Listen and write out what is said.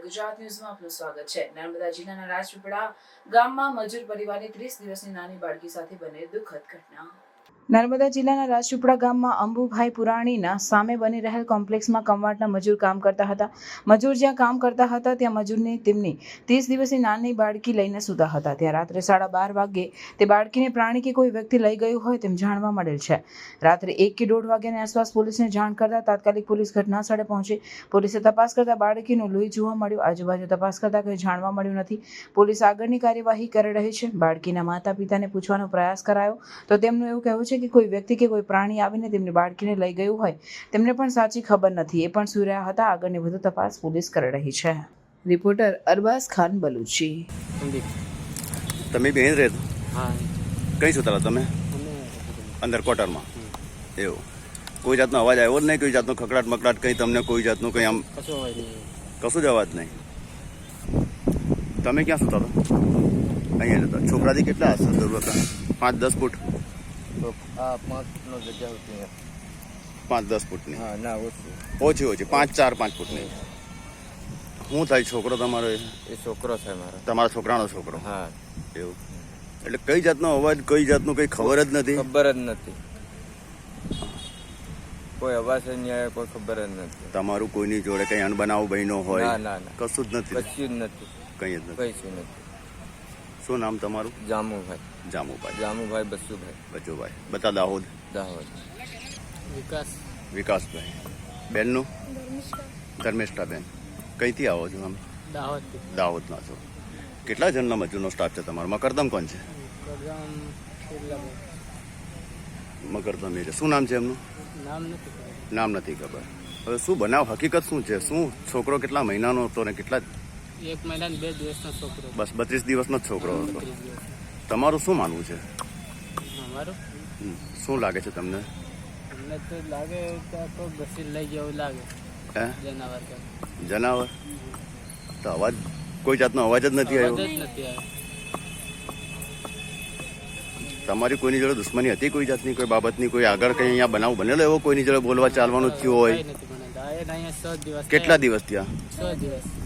ગુજરાત ન્યૂઝમાં આપનું સ્વાગત છે. નર્મદા જિલ્લાના રાજપીપળા ગામમાં મજૂર પરિવારની ત્રીસ દિવસની નાની બાળકી સાથે બને દુઃખદ ઘટના. નર્મદા જિલ્લાના રાજપીપળા ગામમાં અંબુભાઈ પુરાણીના સામે બની રહેલ કોમ્પ્લેક્સમાં કમવાટના મજૂર કામ કરતા હતા. મજૂર જ્યાં કામ કરતા હતા, ત્યાં મજૂરની તેમની ત્રીસ દિવસની નાની બાળકી લઈને સૂતા હતા. ત્યાં રાત્રે સાડા બાર વાગ્યે તે બાળકીને પ્રાણી કે કોઈ વ્યક્તિ લઈ ગયું હોય તેમ જાણવા મળેલ છે. રાત્રે એક કે દોઢ વાગ્યાની આસપાસ પોલીસને જાણ કરતા તાત્કાલિક પોલીસ ઘટના સ્થળે પહોંચી. પોલીસે તપાસ કરતા બાળકીનું લોહી જોવા મળ્યું. આજુબાજુ તપાસ કરતા કંઈ જાણવા મળ્યું નથી. પોલીસ આગળની કાર્યવાહી કરી રહી છે. બાળકીના માતા પિતાને પૂછવાનો પ્રયાસ કરાયો તો તેમનું એવું કહેવું છે કે કોઈ વ્યક્તિ કે કોઈ પ્રાણી આવીને તેમની બાળકીને લઈ ગયું હોય તેમને પણ સાચી ખબર નથી. એ પણ સુઈ રહ્યા હતા. આગળની વધુ તપાસ પોલીસ કરી રહી છે. રિપોર્ટર અરબાઝ ખાન બલુચી. તમે બેન રહે હા. કઈ સુતરા તમે? અંદર ક્વાર્ટરમાં એવું. કોઈ જાતનો અવાજ આવ્યો જ નહીં કોઈ જાતનો ખકડાટ મકડાટ કંઈ તમને કોઈ જાતનું કંઈ આમ કશું જ અવાજ નહીં. તમે ક્યાં સુતા હતા અહીંયા જતા છોકરાથી કેટલા હશે? જરૂર હતા પાંચ દસ ફૂટ? તો આ પાંચ ફૂટનો જગ્યા હતી પાંચ દસ ફૂટની? હા ના ઓછી. ઓછી ઓછી. પાંચ ચાર પાંચ ફૂટની? શું થાય છોકરો તમારો એ? છોકરો છે મારો. તમારા છોકરાનો છોકરો? હા. એવું. એટલે કઈ જાતનો અવાજ કઈ જાતનું કંઈ ખબર જ નથી? ખબર જ નથી. કોઈ અવાજ જ નહીં કોઈ ખબર જ નથી. તમારું કોઈની જોડે કંઈ અનબનાવ બન્યો હોય? ના ના ના. કશું જ નથી. કશું જ નથી. કંઈ જ નથી. કઈ શું નથી. શું નામ તમારું? જામુભાઈ. જામુભાઈ. જામુભાઈ બસુભાઈ. બચુભાઈ. બતા દાહોદ. દાહોદ. વિકાસ. વિકાસભાઈ. બેનનું? ધર્મેષ્ઠાબેન. કઈથી આવો છો આમ? દાહોદ દાહોદના છો. કેટલા જણના મજૂરનો સ્ટાફ છે તમારો? મકરદમ કોણ છે? મકરદમ એ છે. શું નામ છે એમનું? નામ નથી નામ નથી ખબર. હવે શું બનાવ? હકીકત શું છે? શું છોકરો કેટલા મહિનાનો હતો ને કેટલા એક મહિના બે દિવસનો છોકરો. બસ બત્રીસ દિવસનો જ છોકરો હતો. તમારું શું માનવું છે? અમારું? શું લાગે છે તમને? અમને તો લાગે કે તો ઘસી લઈ જવું લાગે. હે? જનાવર જનાવર? તો અવાજ કોઈ જાતનો અવાજ જ નથી આવ્યો. નથી તમારી કોઈની જોડે દુશ્મની હતી કોઈ જાતની કોઈ બાબતની કોઈ આગળ કંઈ અહીંયા બનાવ બનેલો એવો કોઈની જોડે બોલવા ચાલવાનું થયું હોય? કેટલા દિવસ ત્યાં છ દિવસ.